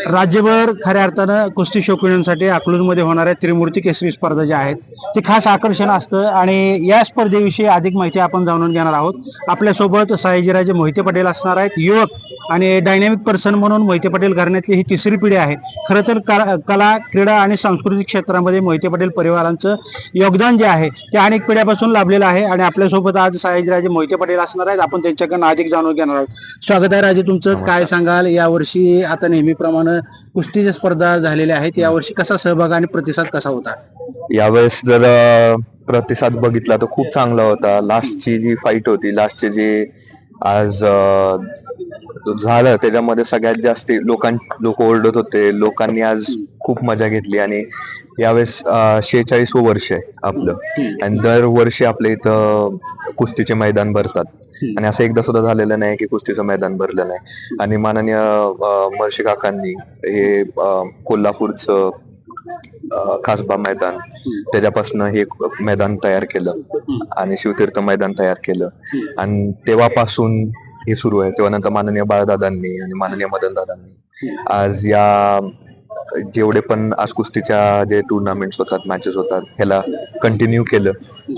राज्यभर खऱ्या अर्थानं कुस्ती शौकीनांसाठी अकलूजमध्ये होणाऱ्या त्रिमूर्ती केसरी स्पर्धा ज्या आहेत ते खास आकर्षण असतं आणि या स्पर्धेविषयी अधिक माहिती आपण जाणून घेणार आहोत. आपल्यासोबत सयाजीराजे मोहिते पटेल असणार आहेत युवक आणि डायनॅमिक पर्सन म्हणून मोहिते पटेल घराण्यातली ही तिसरी पिढी आहे. खरं तर कला क्रीडा आणि सांस्कृतिक क्षेत्रामध्ये मोहिते पटेल परिवारांचं योगदान जे आहे ते अनेक पिढ्यापासून लाभलेलं आहे आणि आपल्यासोबत आज सयाजीराजे मोहिते पटेल असणार आहेत. आपण त्यांच्याकडनं अधिक जाणून घेणार आहोत. स्वागत आहे राजे तुमचं. काय सांगाल? यावर्षी आता नेहमीप्रमाणे कुस्तीच्या स्पर्धा झालेल्या आहेत. यावर्षी कसा सहभाग आणि प्रतिसाद कसा होता? यावेळेस जर प्रतिसाद बघितला तर खूप चांगला होता. लास्टची जी फाईट होती लास्टचे जे आज झालं. त्याच्यामध्ये सगळ्यात जास्त लोकां लोक ओरडत होते. लोकांनी आज खूप मजा घेतली आणि यावेळेस शेहेचाळीस वर्ष आहे आपलं. आणि दरवर्षी आपल्या इथं कुस्तीचे मैदान भरतात. आणि असं एकदा सुद्धा झालेलं नाही की कुस्तीचं मैदान भरलं नाही. आणि माननीय महर्षी काकांनी हे कोल्हापूरचं खासबा मैदान त्याच्यापासून हे मैदान तयार केलं. आणि शिवतीर्थ मैदान तयार केलं. आणि तेव्हापासून हे सुरू आहे. तेव्हा नंतर माननीय बाळदादांनी आणि माननीय मदन दादांनी आज या जेवढे पण आज कुस्तीच्या जे टुर्नामेंट्स होतात मॅचेस होतात ह्याला कंटिन्यू केलं.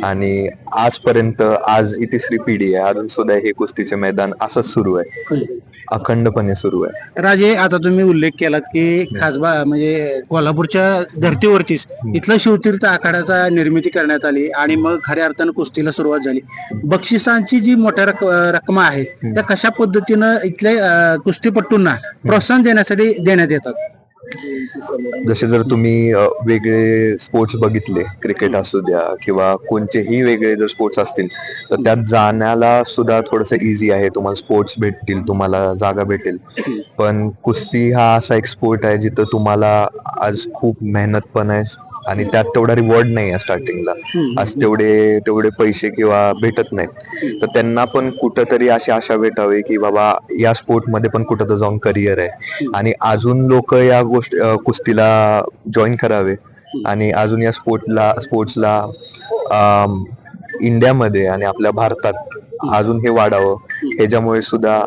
आणि आजपर्यंत आज ही तिसरी पिढी आहे. अजून सुद्धा हे कुस्तीचे मैदान असंच सुरू आहे. अखंडपणे सुरू आहे. राजे आता तुम्ही उल्लेख केलात की खासबा म्हणजे कोल्हापूरच्या धर्तीवरतीच इथलं शिवतीर्थ आखाड्याचा निर्मिती करण्यात आली आणि मग खऱ्या अर्थानं कुस्तीला सुरुवात झाली. बक्षिसांची जी मोठ्या रक- रकमा आहे त्या कशा पद्धतीनं इथल्या कुस्तीपट्टूंना प्रोत्साहन देण्यासाठी देण्यात येतात? जसे जर तुम्ही वेगळे स्पोर्ट्स बघितले क्रिकेट असू द्या किंवा कोणतेही वेगळे जर स्पोर्ट्स असतील तर त्यात जाण्याला सुद्धा थोडस इझी आहे. तुम्हाला स्पोर्ट्स भेटतील तुम्हाला जागा भेटेल. पण कुस्ती हा असा एक स्पोर्ट आहे जिथं तुम्हाला आज खूप मेहनत पण आहे आणि त्यात तेवढा रिवॉर्ड नाही आहे स्टार्टिंगला आज तेवढे तेवढे पैसे किंवा भेटत नाहीत. तर त्यांना पण कुठंतरी अशी आशा भेटावी की बाबा या स्पोर्टमध्ये पण कुठं तर जाऊन करिअर आहे. आणि अजून लोक या गोष्टी कुस्तीला जॉईन करावे. आणि अजून या स्पोर्टला स्पोर्ट्सला इंडियामध्ये आणि आपल्या भारतात अजून हे वाढावं. ह्याच्यामुळे सुद्धा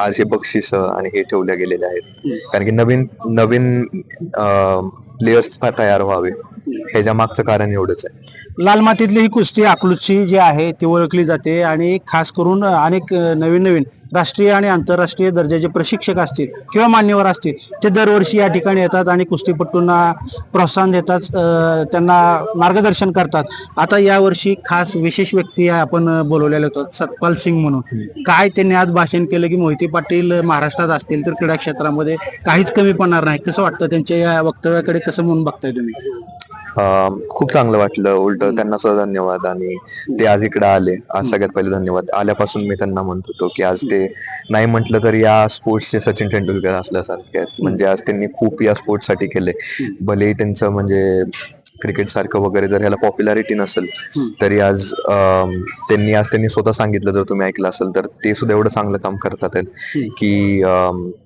आज हे बक्षीस आणि हे ठेवले गेलेले आहेत. कारण की नवीन नवीन प्लेयर्स तयार व्हावे. ह्याच्या मागचं कारण एवढंच आहे. लाल मातीतली ही कुस्ती अकलूजची जी आहे ती ओळखली जाते आणि खास करून अनेक नवीन नवीन राष्ट्रीय आणि आंतरराष्ट्रीय दर्जाचे प्रशिक्षक असतील किंवा मान्यवर असतील ते दरवर्षी या ठिकाणी येतात आणि कुस्तीपट्टूंना प्रोत्साहन देतात त्यांना मार्गदर्शन करतात. आता यावर्षी खास विशेष व्यक्ती आपण बोलवलेले होतो सतपाल सिंग म्हणून. काय त्यांनी आज भाषण केलं की मोहिते पाटील महाराष्ट्रात असतील तर क्रीडा क्षेत्रामध्ये काहीच कमी पडणार नाही. कसं वाटतं त्यांच्या या वक्तव्याकडे कसं म्हणून बघताय तुम्ही? खूप चांगलं वाटलं. उलट त्यांना सुद्धा धन्यवाद आणि ते आज इकडे आले. आज सगळ्यात पहिले धन्यवाद. आल्यापासून मी त्यांना म्हणत होतो की आज ते नाही म्हटलं तर या स्पोर्ट्सचे सचिन तेंडुलकर असल्यासारखे आहेत. म्हणजे आज त्यांनी खूप या स्पोर्ट्ससाठी केले भलेही त्यांचं म्हणजे क्रिकेट सारखं वगैरे जर ह्याला पॉप्युलॅरिटी नसेल तरी आज त्यांनी आज त्यांनी स्वतः सांगितलं जर तुम्ही ऐकलं असेल तर ते सुद्धा एवढं चांगलं काम करतात की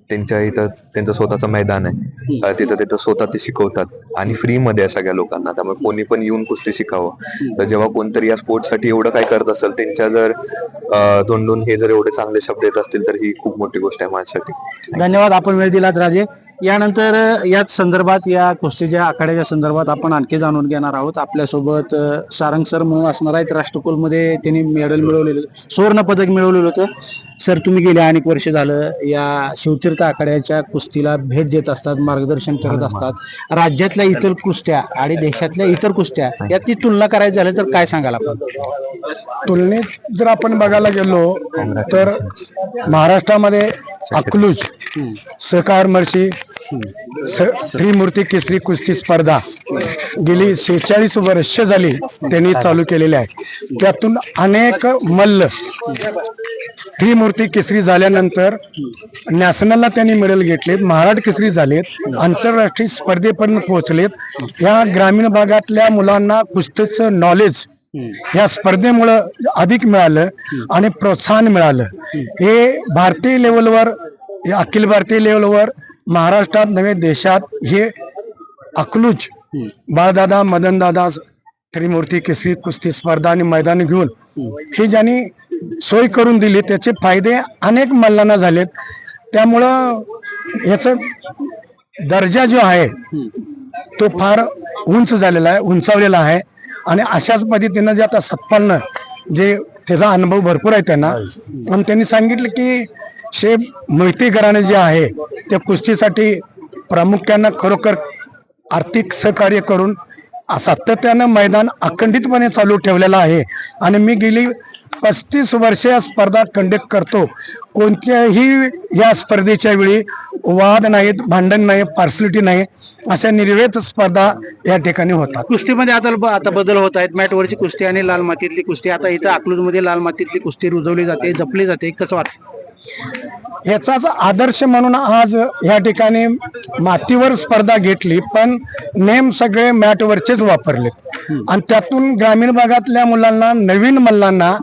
त्यांच्या इथं त्यांचं स्वतःचं मैदान आहे. तिथं तिथं स्वतः ते शिकवतात. आणि फ्री मध्ये आहे सगळ्या लोकांना. त्यामुळे कोणी पण येऊन कुस्ती शिकावं. तर जेव्हा कोणतरी या स्पोर्ट्ससाठी एवढं काय करत असेल त्यांच्या जर अं, तोंडून हे जर एवढे चांगले शब्द येत असतील तर ही खूप मोठी गोष्ट आहे माझ्यासाठी. धन्यवाद. आपण वेळ दिलात राजे. यानंतर याच संदर्भात या कुस्तीच्या आखाड्याच्या संदर्भात आपण आणखी जाणून घेणार आहोत. आपल्यासोबत सारंग सर म्हणून असणार आहेत. राष्ट्रकुलमध्ये त्यांनी मेडल मिळवलेलं सुवर्ण पदक मिळवलेलं होतं. सर तुम्ही गेले अनेक वर्ष झालं. या शिवतीर्थ आखाड्याच्या कुस्तीला भेट देत असतात मार्गदर्शन करत असतात. राज्यातल्या इतर कुस्त्या आणि देशातल्या इतर कुस्त्या याची तुलना करायची झाली तर काय सांगाल आपण? तुलनेत जर आपण बघायला गेलो तर महाराष्ट्रामध्ये अकलूज सहकार मर्शी स- त्रिमूर्ती केसरी कुस्ती स्पर्धा. गेली शेहेचाळीस वर्ष झाली त्यांनी चालू केलेली आहे त्यातून अनेक मल्ल त्रिमूर्ती केसरी झाल्यानंतर नॅशनलला त्यांनी मेडल घेतलेत महाराष्ट्र केसरी झालेत आंतरराष्ट्रीय स्पर्धेपर्यंत पोहोचलेत. या ग्रामीण भागातल्या मुलांना कुस्तीचं नॉलेज या स्पर्धेमुळं अधिक मिळालं आणि प्रोत्साहन मिळालं. हे भारतीय लेवलवर अखिल भारतीय लेवलवर महाराष्ट्रात नव्हे देशात हे अकलूज बाळदादा मदनदादा त्रिमूर्ती केसरी कुस्ती स्पर्धा आणि मैदान घेऊन हे ज्यांनी सोय करून दिली त्याचे फायदे अनेक मल्लांना झालेत. त्यामुळं याचं दर्जा जो आहे तो फार उंच झालेला आहे उंचावलेला आहे. आणि अशाच पद्धतीनं जे आता सत्पालनं जे त्याचा अनुभव भरपूर आहे त्यांना आणि त्यांनी सांगितलं की शे मोहिते घराणे जे आहे त्या कुस्तीसाठी प्रामुख्यानं खरोखर आर्थिक सहकार्य करून सातत्यानं मैदान अखंडितपणे चालू ठेवलेलं आहे. आणि मी गेली पस्तीस वर्ष या स्पर्धा कंडक्ट करतो. कोणत्याही या स्पर्धेच्या वेळी वाद नाहीत भांडण नाही पार्सलिटी नाही अशा निर्वेद स्पर्धा या ठिकाणी होतात. कुस्तीमध्ये आता ब- आता बदल होत आहेत. मॅटवरची कुस्ती आणि लाल मातीतली कुस्ती. आता इथं अकलूजमध्ये लाल मातीतली कुस्ती रुजवली जाते जपली जाते. कसं वाटतं? याचाच आदर्श म्हणून आज या ठिकाणी मातीवर स्पर्धा घेतली पण नेम सगळे मॅटवरचेच वापरलेत. आणि त्यातून ग्रामीण भागातल्या मुलांना नवीन मल्लांना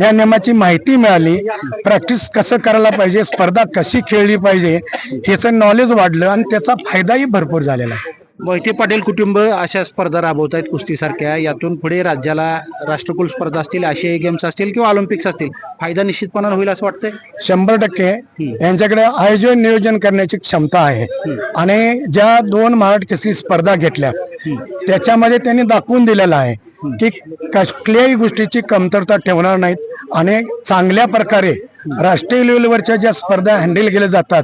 या नियमाची माहिती मिळाली. प्रॅक्टिस कसं करायला पाहिजे स्पर्धा कशी खेळली पाहिजे ह्याचं नॉलेज वाढलं आणि त्याचा फायदाही भरपूर झालेला आहे. मोहिते पाटील कुटुंब अशा स्पर्धा राबवत आहेत कुस्तीसारख्या. यातून पुढे राज्याला राष्ट्रकुल स्पर्धा असतील आशियाई गेम्स असतील किंवा ऑलिम्पिक्स असतील फायदा निश्चितपणानं होईल असं वाटतंय? शंभर टक्के. यांच्याकडे आयोजन नियोजन करण्याची क्षमता आहे. आणि ज्या दोन महाराष्ट्र केसरी स्पर्धा घेतल्या त्याच्यामध्ये त्यांनी दाखवून दिलेलं आहे की कुठल्याही गोष्टीची कमतरता ठेवणार नाहीत आणि चांगल्या प्रकारे राष्ट्रीय लेवलवरच्या ज्या स्पर्धा हँडल केल्या जातात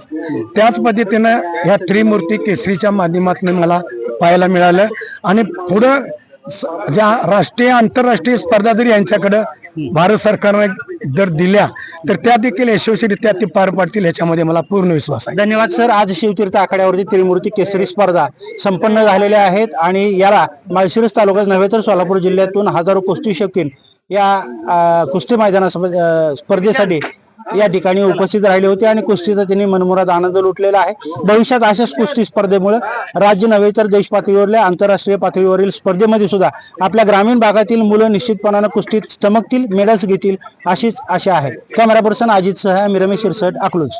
त्याच पद्धतीनं ह्या त्रिमूर्ती केसरीच्या माध्यमातून मला पाहायला मिळालं. आणि पुढं स- ज्या राष्ट्रीय आंतरराष्ट्रीय स्पर्धा जरी यांच्याकडं भारत सरकारने जर दिल्या तर त्या देखील यशस्वीरित्या ते पार पाडतील याच्यामध्ये मला पूर्ण विश्वास आहे. धन्यवाद सर. आज शिवतीर्थ आखाड्यावरती त्रिमूर्ती केसरी स्पर्धा संपन्न झालेल्या आहेत आणि याला माळशिरस तालुक्यात नव्हे तर सोलापूर जिल्ह्यातून हजारो कुस्ती शौकीन या कुस्ती मैदाना स्पर्धेसाठी या ठिकाणी उपस्थित राहिले होते आणि कुस्तीचा त्यांनी मनमुराद आनंद लुटलेला आहे. भविष्यात अशाच कुस्ती स्पर्धेमुळे राज्य नव्हे तर देश पातळीवरल्या आंतरराष्ट्रीय पातळीवरील स्पर्धेमध्ये सुद्धा आपल्या ग्रामीण भागातील मुलं निश्चितपणानं कुस्तीत चमकतील मेडल्स घेतील अशीच आशा आहे. कॅमेरा पर्सन अजित सह मी रमेश शिरसट अकलूज.